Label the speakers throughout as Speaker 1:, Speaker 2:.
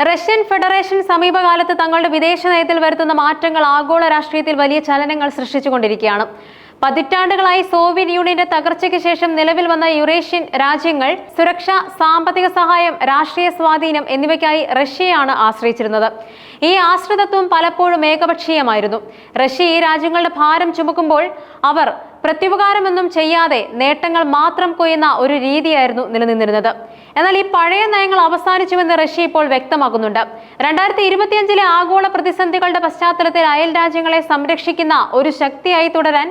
Speaker 1: Russian federation സമീപകാലത്ത് തങ്ങളുടെ വിദേശ നയത്തിൽ വരുത്തുന്ന മാറ്റങ്ങൾ ആഗോള രാഷ്ട്രീയത്തിൽ വലിയ ചലനങ്ങൾ സൃഷ്ടിച്ചുകൊണ്ടിരിക്കുകയാണ്. പതിറ്റാണ്ടുകളായി സോവിയറ്റ് യൂണിയന്റെ തകർച്ചയ്ക്ക് ശേഷം നിലവിൽ വന്ന യുറേഷ്യൻ രാജ്യങ്ങൾ സുരക്ഷ സാമ്പത്തിക സഹായം രാഷ്ട്രീയ സ്വാധീനം എന്നിവയ്ക്കായി റഷ്യയാണ് ആശ്രയിച്ചിരുന്നത്. ഈ ആശ്രിതത്വം പലപ്പോഴും ഏകപക്ഷീയമായിരുന്നു. റഷ്യ ഈ രാജ്യങ്ങളുടെ ഭാരം ചുമക്കുമ്പോൾ അവർ പ്രത്യുപകാരമൊന്നും ചെയ്യാതെ നേട്ടങ്ങൾ മാത്രം കൊയ്യുന്ന ഒരു രീതിയായിരുന്നു നിലനിന്നിരുന്നത്. എന്നാൽ ഈ പഴയ നയങ്ങൾ അവസാനിച്ചുവെന്ന് റഷ്യ ഇപ്പോൾ വ്യക്തമാക്കുന്നുണ്ട്. രണ്ടായിരത്തി ഇരുപത്തിയഞ്ചിലെ ആഗോള പ്രതിസന്ധികളുടെ പശ്ചാത്തലത്തിൽ അയൽ രാജ്യങ്ങളെ സംരക്ഷിക്കുന്ന ഒരു ശക്തിയായി തുടരാൻ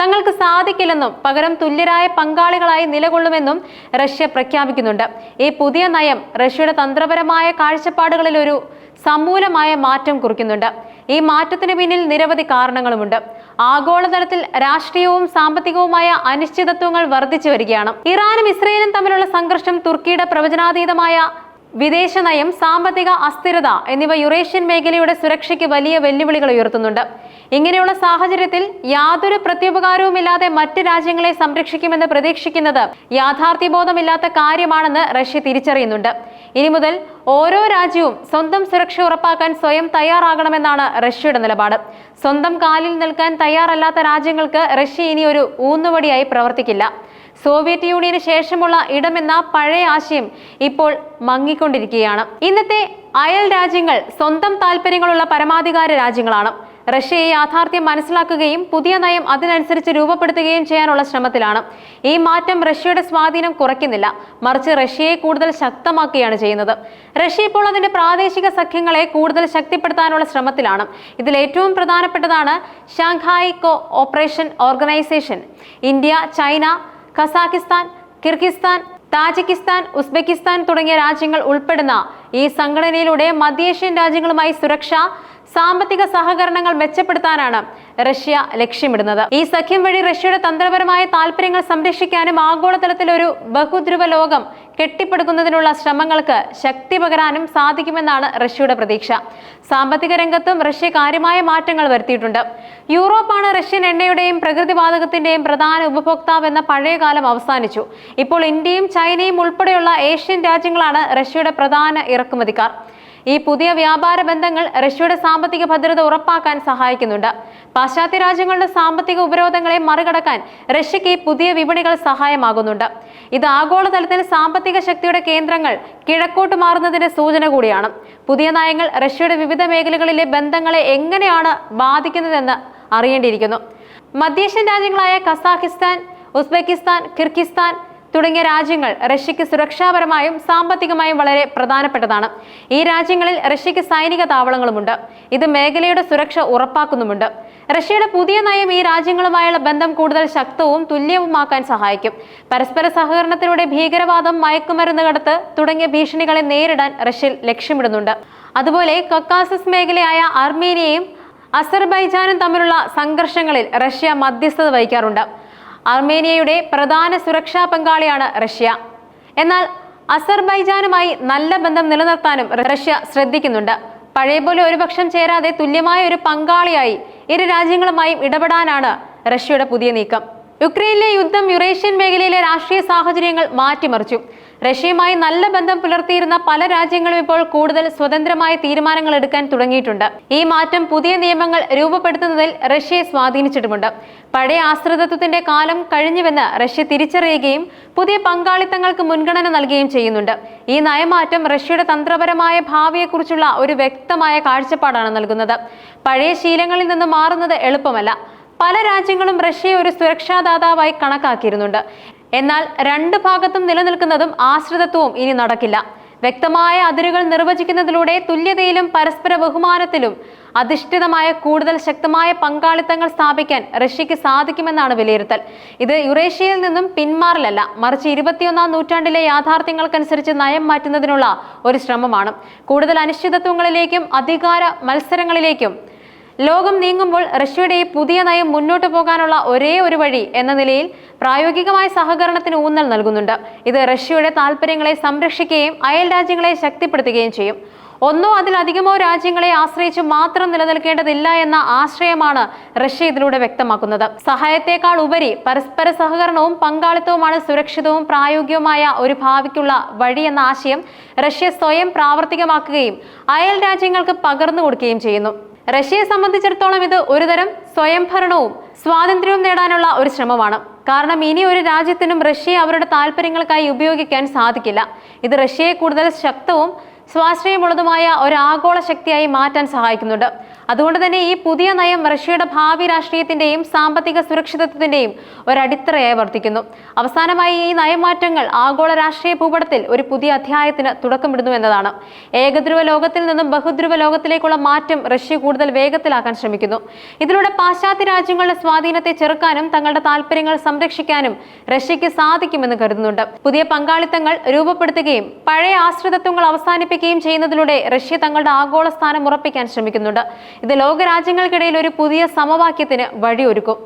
Speaker 1: തങ്ങൾക്ക് സാധിക്കില്ലെന്നും പകരം തുല്യരായ പങ്കാളികളായി നിലകൊള്ളുമെന്നും റഷ്യ പ്രഖ്യാപിക്കുന്നുണ്ട്. ഈ പുതിയ നയം റഷ്യയുടെ തന്ത്രപരമായ കാഴ്ചപ്പാടുകളിൽ ഒരു സമൂലമായ മാറ്റം കുറിക്കുന്നുണ്ട്. ഈ മാറ്റത്തിന് പിന്നിൽ നിരവധി കാരണങ്ങളുമുണ്ട്. ആഗോളതലത്തിൽ രാഷ്ട്രീയവും സാമ്പത്തികവുമായ അനിശ്ചിതത്വങ്ങൾ വർദ്ധിച്ചു വരികയാണ് ഇറാനും ഇസ്രയേലും തമ്മിലുള്ള സംഘർഷം തുർക്കിയുടെ പ്രവചനാതീതമായ വിദേശ നയം സാമ്പത്തിക അസ്ഥിരത എന്നിവ യുറേഷ്യൻ മേഖലയുടെ സുരക്ഷയ്ക്ക് വലിയ വെല്ലുവിളികൾ ഉയർത്തുന്നുണ്ട്. ഇങ്ങനെയുള്ള സാഹചര്യത്തിൽ യാതൊരു പ്രത്യുപകാരവുമില്ലാതെ മറ്റ് രാജ്യങ്ങളെ സംരക്ഷിക്കുമെന്ന് പ്രതീക്ഷിക്കുന്നത് യാഥാർത്ഥ്യബോധമില്ലാത്ത കാര്യമാണെന്ന് റഷ്യ തിരിച്ചറിയുന്നുണ്ട്. ഇനി മുതൽ ഓരോ രാജ്യവും സ്വന്തം സുരക്ഷ ഉറപ്പാക്കാൻ സ്വയം തയ്യാറാകണമെന്നാണ് റഷ്യയുടെ നിലപാട്. സ്വന്തം കാലിൽ നിൽക്കാൻ തയ്യാറല്ലാത്ത രാജ്യങ്ങൾക്ക് റഷ്യ ഇനി ഒരു ഊന്നുവടിയായി പ്രവർത്തിക്കില്ല. സോവിയറ്റ് യൂണിയന് ശേഷമുള്ള ഇടമെന്ന പഴയ ആശയം ഇപ്പോൾ മങ്ങിക്കൊണ്ടിരിക്കുകയാണ്. ഇന്നത്തെ അയൽ രാജ്യങ്ങൾ സ്വന്തം താല്പര്യങ്ങളുള്ള പരമാധികാര രാജ്യങ്ങളാണ്. റഷ്യയെ യാഥാർത്ഥ്യം മനസ്സിലാക്കുകയും പുതിയ നയം അതിനനുസരിച്ച് രൂപപ്പെടുത്തുകയും ചെയ്യാനുള്ള ശ്രമത്തിലാണ്. ഈ മാറ്റം റഷ്യയുടെ സ്വാധീനം കുറയ്ക്കുന്നില്ല. മറിച്ച് റഷ്യയെ കൂടുതൽ ശക്തമാക്കുകയാണ് ചെയ്യുന്നത്. റഷ്യ ഇപ്പോൾ അതിന്റെ പ്രാദേശിക സഖ്യങ്ങളെ കൂടുതൽ ശക്തിപ്പെടുത്താനുള്ള ശ്രമത്തിലാണ്. ഇതിൽ ഏറ്റവും പ്രധാനപ്പെട്ടതാണ് Shanghai cooperation organisation. India China Kazakhstan Kyrgyzstan Tajikistan Uzbekistan തുടങ്ങിയ രാജ്യങ്ങൾ ഉൾപ്പെടുന്ന ഈ സംഘടനയിലൂടെ മധ്യേഷ്യൻ രാജ്യങ്ങളുമായി സുരക്ഷ സാമ്പത്തിക സഹകരണങ്ങൾ മെച്ചപ്പെടുത്താനാണ് റഷ്യ ലക്ഷ്യമിടുന്നത്. ഈ സഖ്യം വഴി റഷ്യയുടെ തന്ത്രപരമായ താല്പര്യങ്ങൾ സംരക്ഷിക്കാനും ആഗോളതലത്തിൽ ഒരു ബഹുധ്രുവ ലോകം കെട്ടിപ്പടുക്കുന്നതിനുള്ള ശ്രമങ്ങൾക്ക് ശക്തി പകരാനും സാധിക്കുമെന്നാണ് റഷ്യയുടെ പ്രതീക്ഷ. സാമ്പത്തിക രംഗത്തും റഷ്യ കാര്യമായ മാറ്റങ്ങൾ വരുത്തിയിട്ടുണ്ട്. യൂറോപ്പാണ് റഷ്യൻ എണ്ണയുടെയും പ്രകൃതിവാതകത്തിന്റെയും പ്രധാന ഉപഭോക്താവ് എന്ന പഴയകാലം അവസാനിച്ചു. ഇപ്പോൾ ഇന്ത്യയും ചൈനയും ഉൾപ്പെടെയുള്ള ഏഷ്യൻ രാജ്യങ്ങളാണ് റഷ്യയുടെ പ്രധാന ഇറക്കുമതിക്കാർ. ഈ പുതിയ വ്യാപാര ബന്ധങ്ങൾ റഷ്യയുടെ സാമ്പത്തിക ഭദ്രത ഉറപ്പാക്കാൻ സഹായിക്കുന്നുണ്ട്. പാശ്ചാത്യ രാജ്യങ്ങളുടെ സാമ്പത്തിക ഉപരോധങ്ങളെ മറികടക്കാൻ റഷ്യക്ക് ഈ പുതിയ വിപണികൾ സഹായമാകുന്നുണ്ട്. ഇത് ആഗോളതലത്തിൽ സാമ്പത്തിക ശക്തിയുടെ കേന്ദ്രങ്ങൾ കിഴക്കോട്ട് മാറുന്നതിന്റെ സൂചന കൂടിയാണ്. പുതിയ നയങ്ങൾ റഷ്യയുടെ വിവിധ മേഖലകളിലെ ബന്ധങ്ങളെ എങ്ങനെയാണ് ബാധിക്കുന്നതെന്ന് അറിയേണ്ടിയിരിക്കുന്നു. മധ്യേഷ്യൻ രാജ്യങ്ങളായ കസാഖിസ്ഥാൻ ഉസ്ബെക്കിസ്ഥാൻ കിർഗിസ്ഥാൻ തുടങ്ങിയ രാജ്യങ്ങൾ റഷ്യക്ക് സുരക്ഷാപരമായും സാമ്പത്തികമായും വളരെ പ്രധാനപ്പെട്ടതാണ്. ഈ രാജ്യങ്ങളിൽ റഷ്യക്ക് സൈനിക താവളങ്ങളുമുണ്ട്. ഇത് മേഖലയുടെ സുരക്ഷ ഉറപ്പാക്കുന്നുമുണ്ട്. റഷ്യയുടെ പുതിയ നയം ഈ രാജ്യങ്ങളുമായുള്ള ബന്ധം കൂടുതൽ ശക്തവും തുല്യവുമാക്കാൻ സഹായിക്കും. പരസ്പര സഹകരണത്തിലൂടെ ഭീകരവാദം മയക്കുമരുന്ന് കടത്ത് തുടങ്ങിയ ഭീഷണികളെ നേരിടാൻ റഷ്യ ലക്ഷ്യമിടുന്നുണ്ട്. അതുപോലെ കക്കാസസ് മേഖലയായ അർമേനിയയും അസർബൈജാനും തമ്മിലുള്ള സംഘർഷങ്ങളിൽ റഷ്യ മധ്യസ്ഥത വഹിക്കാറുണ്ട്. അർമേനിയയുടെ പ്രധാന സുരക്ഷാ പങ്കാളിയാണ് റഷ്യ. എന്നാൽ അസർബൈജാനുമായി നല്ല ബന്ധം നിലനിർത്താനും റഷ്യ ശ്രദ്ധിക്കുന്നുണ്ട്. പഴയപോലെ ഒരുപക്ഷം ചേരാതെ തുല്യമായ ഒരു പങ്കാളിയായി ഇരു രാജ്യങ്ങളുമായും ഇടപെടാനാണ് റഷ്യയുടെ പുതിയ നീക്കം. യുക്രൈനിലെ യുദ്ധം യുറേഷ്യൻ മേഖലയിലെ രാഷ്ട്രീയ സാഹചര്യങ്ങൾ മാറ്റിമറിച്ചു. റഷ്യയുമായി നല്ല ബന്ധം പുലർത്തിയിരുന്ന പല രാജ്യങ്ങളും ഇപ്പോൾ കൂടുതൽ സ്വതന്ത്രമായ തീരുമാനങ്ങൾ എടുക്കാൻ തുടങ്ങിയിട്ടുണ്ട്. ഈ മാറ്റം പുതിയ നിയമങ്ങൾ രൂപപ്പെടുത്തുന്നതിൽ റഷ്യയെ സ്വാധീനിച്ചിട്ടുമുണ്ട്. പഴയ ആശ്രിതത്വത്തിന്റെ കാലം കഴിഞ്ഞുവെന്ന് റഷ്യ തിരിച്ചറിയുകയും പുതിയ പങ്കാളിത്തങ്ങൾക്ക് മുൻഗണന നൽകുകയും ചെയ്യുന്നുണ്ട്. ഈ നയമാറ്റം റഷ്യയുടെ തന്ത്രപരമായ ഭാവിയെക്കുറിച്ചുള്ള ഒരു വ്യക്തമായ കാഴ്ചപ്പാടാണ് നൽകുന്നത്. പഴയ ശീലങ്ങളിൽ നിന്ന് മാറുന്നത് എളുപ്പമല്ല. പല രാജ്യങ്ങളും റഷ്യയെ ഒരു സുരക്ഷാദാതാവായി കണക്കാക്കിയിരുന്നുണ്ട്. എന്നാൽ രണ്ട് ഭാഗത്തും നിലനിൽക്കുന്നതും ആശ്രിതത്വവും ഇനി നടക്കില്ല. വ്യക്തമായ അതിരുകൾ നിർവചിക്കുന്നതിലൂടെ തുല്യതയിലും പരസ്പര ബഹുമാനത്തിലും അധിഷ്ഠിതമായ കൂടുതൽ ശക്തമായ പങ്കാളിത്തങ്ങൾ സ്ഥാപിക്കാൻ റഷ്യക്ക് സാധിക്കുമെന്നാണ് വിലയിരുത്തൽ. ഇത് യുറേഷ്യയിൽ നിന്നും പിന്മാറലല്ല. മറിച്ച് ഇരുപത്തിയൊന്നാം നൂറ്റാണ്ടിലെ യാഥാർത്ഥ്യങ്ങൾക്കനുസരിച്ച് നയം മാറ്റുന്നതിനുള്ള ഒരു ശ്രമമാണ്. കൂടുതൽ അനിശ്ചിതത്വങ്ങളിലേക്കും അധികാര മത്സരങ്ങളിലേക്കും ലോകം നീങ്ങുമ്പോൾ റഷ്യയുടെ ഈ പുതിയ നയം മുന്നോട്ട് പോകാനുള്ള ഒരേ ഒരു വഴി എന്ന നിലയിൽ പ്രായോഗികമായ സഹകരണത്തിന് ഊന്നൽ നൽകുന്നുണ്ട്. ഇത് റഷ്യയുടെ താല്പര്യങ്ങളെ സംരക്ഷിക്കുകയും അയൽ രാജ്യങ്ങളെ ശക്തിപ്പെടുത്തുകയും ചെയ്യും. ഒന്നോ അതിലധികമോ രാജ്യങ്ങളെ ആശ്രയിച്ച് മാത്രം നിലനിൽക്കേണ്ടതില്ല എന്ന ആശ്രയമാണ് റഷ്യ ഇതിലൂടെ വ്യക്തമാക്കുന്നത്. സഹായത്തെക്കാൾ ഉപരി പരസ്പര സഹകരണവും പങ്കാളിത്തവുമാണ് സുരക്ഷിതവും പ്രായോഗികവുമായ ഒരു ഭാവിക്കുള്ള വഴി എന്ന ആശയം റഷ്യ സ്വയം പ്രാവർത്തികമാക്കുകയും അയൽ രാജ്യങ്ങൾക്ക് പകർന്നു കൊടുക്കുകയും ചെയ്യുന്നു. റഷ്യയെ സംബന്ധിച്ചിടത്തോളം ഇത് ഒരുതരം സ്വയംഭരണവും സ്വാതന്ത്ര്യവും നേടാനുള്ള ഒരു ശ്രമമാണ്. കാരണം ഇനി ഒരു രാജ്യത്തിനും റഷ്യയെ അവരുടെ താല്പര്യങ്ങൾക്കായി ഉപയോഗിക്കാൻ സാധിക്കില്ല. ഇത് റഷ്യയെ കൂടുതൽ ശക്തവും സ്വാശ്രയമുള്ളതുമായ ഒരു ആഗോള ശക്തിയായി മാറ്റാൻ സഹായിക്കുന്നുണ്ട്. അതുകൊണ്ട് തന്നെ ഈ പുതിയ നയം റഷ്യയുടെ ഭാവി രാഷ്ട്രീയത്തിന്റെയും സാമ്പത്തിക സുരക്ഷിതത്വത്തിന്റെയും ഒരടിത്തറയായി വർത്തിക്കുന്നു. അവസാനമായി ഈ നയമാറ്റങ്ങൾ ആഗോള രാഷ്ട്രീയ ഭൂപടത്തിൽ ഒരു പുതിയ അധ്യായത്തിന് തുടക്കമിടുന്നു എന്നതാണ്. ഏകധ്രുവ ലോകത്തിൽ നിന്നും ബഹുധ്രുവ ലോകത്തിലേക്കുള്ള മാറ്റം റഷ്യ കൂടുതൽ വേഗത്തിലാക്കാൻ ശ്രമിക്കുന്നു. ഇതിലൂടെ പാശ്ചാത്യ രാജ്യങ്ങളുടെ സ്വാധീനത്തെ ചെറുക്കാനും തങ്ങളുടെ താല്പര്യങ്ങൾ സംരക്ഷിക്കാനും റഷ്യക്ക് സാധിക്കുമെന്ന് കരുതുന്നുണ്ട്. പുതിയ പങ്കാളിത്തങ്ങൾ രൂപപ്പെടുത്തുകയും പഴയ ആശ്രിതത്വങ്ങൾ അവസാനിപ്പിക്കുകയും ചെയ്യുന്നതിലൂടെ റഷ്യ തങ്ങളുടെ ആഗോള സ്ഥാനം ഉറപ്പിക്കാൻ ശ്രമിക്കുന്നുണ്ട്. ഇത് ലോകരാജ്യങ്ങൾക്കിടയിൽ ഒരു പുതിയ സമവാക്യത്തിന് വഴിയൊരുക്കും.